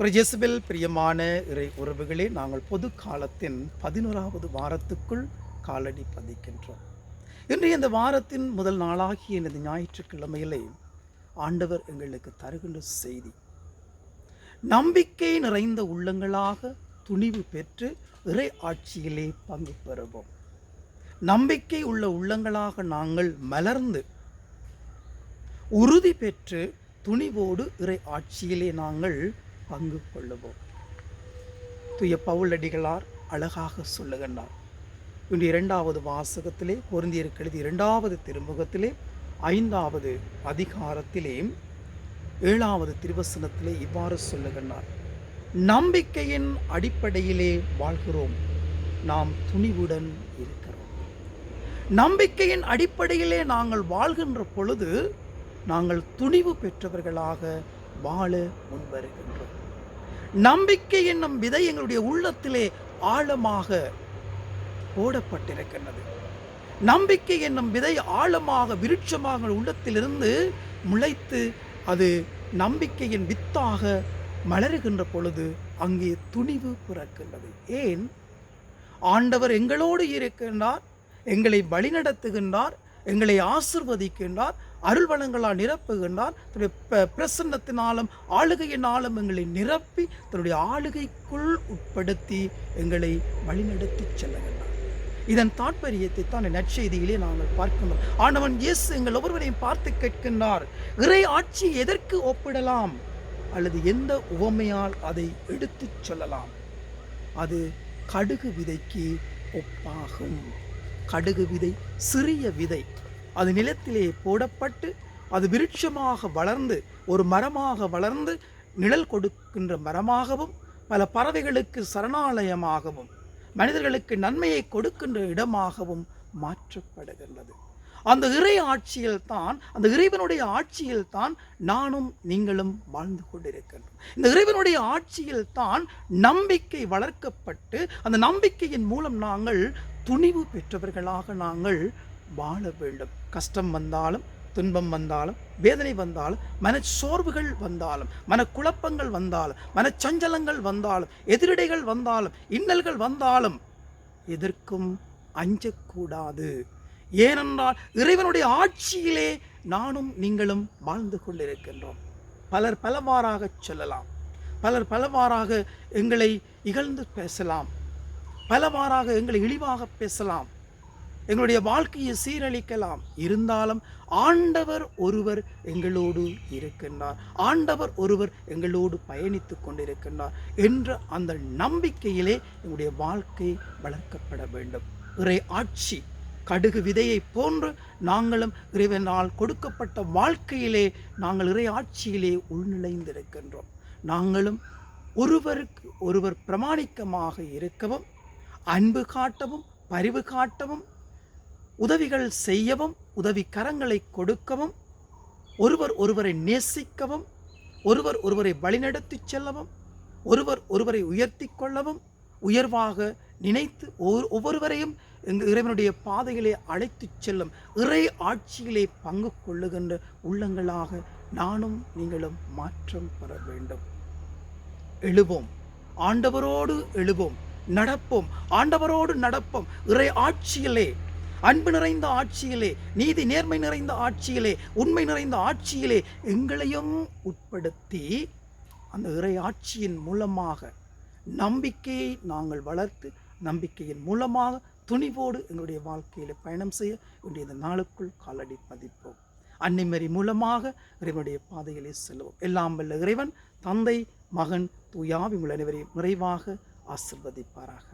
ஒரு ஜெசுபெல் பிரியமான இறை உறவுகளே நாங்கள் பொது காலத்தின் பதினோராவது வாரத்துக்குள் காலடி பதிக்கின்றோம். இன்றைய இந்த வாரத்தின் முதல் நாளாகிய இந்த ஞாயிற்றுக்கிழமையிலே ஆண்டவர் எங்களுக்கு தருகின்ற செய்தி நம்பிக்கை நிறைந்த உள்ளங்களாக துணிவு பெற்று இறை ஆட்சியிலே பங்கு பெறுவோம். நம்பிக்கை உள்ள உள்ளங்களாக நாங்கள் மலர்ந்து உறுதி பெற்று துணிவோடு இறை ஆட்சியிலே நாங்கள் பங்கு கொள்ளுவோம். துய பவுலடிகளார் அழகாக சொல்லுகின்றார். இன்று இரண்டாவது வாசகத்திலே பொருந்தியிருக்கிறது இரண்டாவது திருமுகத்திலே ஐந்தாவது அதிகாரத்திலே ஏழாவது திருவசனத்திலே இவ்வாறு சொல்லுகின்றார். நம்பிக்கையின் அடிப்படையிலே வாழ்கிறோம். நாம் துணிவுடன் இருக்கிறோம். நம்பிக்கையின் அடிப்படையிலே நாங்கள் வாழ்கின்ற பொழுது நாங்கள் துணிவு பெற்றவர்களாக வாழ முன்வருகின்றோம். நம்பிக்கை என்னும் விதை எங்களுடைய உள்ளத்திலே ஆழமாக போடப்பட்டிருக்கின்றது. நம்பிக்கை என்னும் விதை ஆழமாக விருட்சமாக உள்ளத்திலிருந்து முளைத்து அது நம்பிக்கையின் வித்தாக மலருகின்ற பொழுது அங்கே துணிவு பிறக்கின்றது. ஏன்? ஆண்டவர் எங்களோடு இருக்கின்றார் எங்களை வழிநடத்துகின்றார் எங்களை ஆசிர்வதிக்கின்றார் அருள் வளங்களால் நிரப்புகின்றார். தன்னுடைய பிரசன்னத்தினாலும் ஆளுகையினாலும் எங்களை நிரப்பி தன்னுடைய ஆளுகைக்குள் உட்படுத்தி எங்களை வழிநடத்தி செல்லுகின்றார். இதன் தாற்பயத்தை தான் நற்செய்தியிலே நாங்கள் பார்க்கின்றோம். ஆண்டவன் இயேசு எங்கள் ஒவ்வொருவரையும் பார்த்து கேட்கின்றார் இறை ஆட்சி எதற்கு ஒப்பிடலாம்? அல்லது எந்த உவமையால் அதை எடுத்துச் சொல்லலாம்? அது கடுகு விதைக்கு ஒப்பாகும். கடுகு விதை சிறிய விதை. அது நிலத்திலே போடப்பட்டு அது விருட்சமாக வளர்ந்து ஒரு மரமாக வளர்ந்து நிழல் கொடுக்கின்ற மரமாகவும் பல பறவைகளுக்கு சரணாலயமாகவும் மனிதர்களுக்கு நன்மையை கொடுக்கின்ற இடமாகவும் மாற்றப்படுகின்றது. அந்த இறை ஆட்சியில் தான் அந்த இறைவனுடைய ஆட்சியில் தான் நானும் நீங்களும் வாழ்ந்து கொண்டிருக்கின்றோம். இந்த இறைவனுடைய ஆட்சியில் தான் நம்பிக்கை வளர்க்கப்பட்டு அந்த நம்பிக்கையின் மூலம் நாங்கள் துணிவு பெற்றவர்களாக நாங்கள் வாழ வேண்டும். கஷ்டம் வந்தாலும் துன்பம் வந்தாலும் வேதனை வந்தாலும் மனச்சோர்வுகள் வந்தாலும் மனக்குழப்பங்கள் வந்தாலும் மனச்சஞ்சலங்கள் வந்தாலும் எதிரிடைகள் வந்தாலும் இன்னல்கள் வந்தாலும் எதற்கும் அஞ்சக்கூடாது. ஏனென்றால் இறைவனுடைய ஆட்சியிலே நானும் நீங்களும் வாழ்ந்து கொண்டிருக்கின்றோம். பலர் பலவாறாக சொல்லலாம். பலர் பலவாறாக எங்களை இகழ்ந்து பேசலாம். பலவாறாக எங்களை இழிவாக பேசலாம். எங்களுடைய வாழ்க்கையை சீரழிக்கலாம். இருந்தாலும் ஆண்டவர் ஒருவர் எங்களோடு இருக்கின்றார். ஆண்டவர் ஒருவர் எங்களோடு பயணித்து கொண்டிருக்கின்றார் என்ற அந்த நம்பிக்கையிலே எங்களுடைய வாழ்க்கை வளர்க்கப்பட வேண்டும். இறை ஆட்சி கடுகு விதையை போன்று நாங்களும் இறைவனால் கொடுக்கப்பட்ட வாழ்க்கையிலே நாங்கள் இறை ஆட்சியிலே உள்நுழைந்திருக்கின்றோம். நாங்களும் ஒருவருக்கு ஒருவர் பிரமாணிக்கமாக இருக்கவும் அன்பு காட்டவும் பரிவு காட்டவும் உதவிகள் செய்யவும் உதவி கரங்களை கொடுக்கவும் ஒருவர் ஒருவரை நேசிக்கவும் ஒருவர் ஒருவரை வழிநடத்திச் செல்லவும் ஒருவர் ஒருவரை உயர்த்தி கொள்ளவும் உயர்வாக நினைத்து ஒவ்வொரு- ஒவ்வொருவரையும் எங்கள் இறைவனுடைய பாதையிலே அழைத்துச் செல்லும் இறை ஆட்சியிலே பங்கு கொள்ளுகின்ற உள்ளங்களாக நானும் நீங்களும் மாற்றம் பெற வேண்டும். எழுவோம். ஆண்டவரோடு எழுவோம். நடப்போம். ஆண்டவரோடு நடப்போம். இறை ஆட்சியிலே அன்பு நிறைந்த ஆட்சியிலே நீதி நேர்மை நிறைந்த ஆட்சியிலே உண்மை நிறைந்த ஆட்சியிலே எங்களையும் உட்படுத்தி அந்த இறை ஆட்சியின் மூலமாக நம்பிக்கையை நாங்கள் வளர்த்து நம்பிக்கையின் மூலமாக துணிவோடு எங்களுடைய வாழ்க்கையில் பயணம் செய்ய வேண்டிய இந்த நாளுக்குள் காலடி பதிப்போம் அன்னைமரி மூலமாக இறைவனுடைய பாதையிலே செல்வோம். எல்லாம் வல்ல இறைவன் தந்தை மகன் தூயாவி உங்கள் அனைவரையும் நிறைவாக ஆசிர்வதிப்பாராக.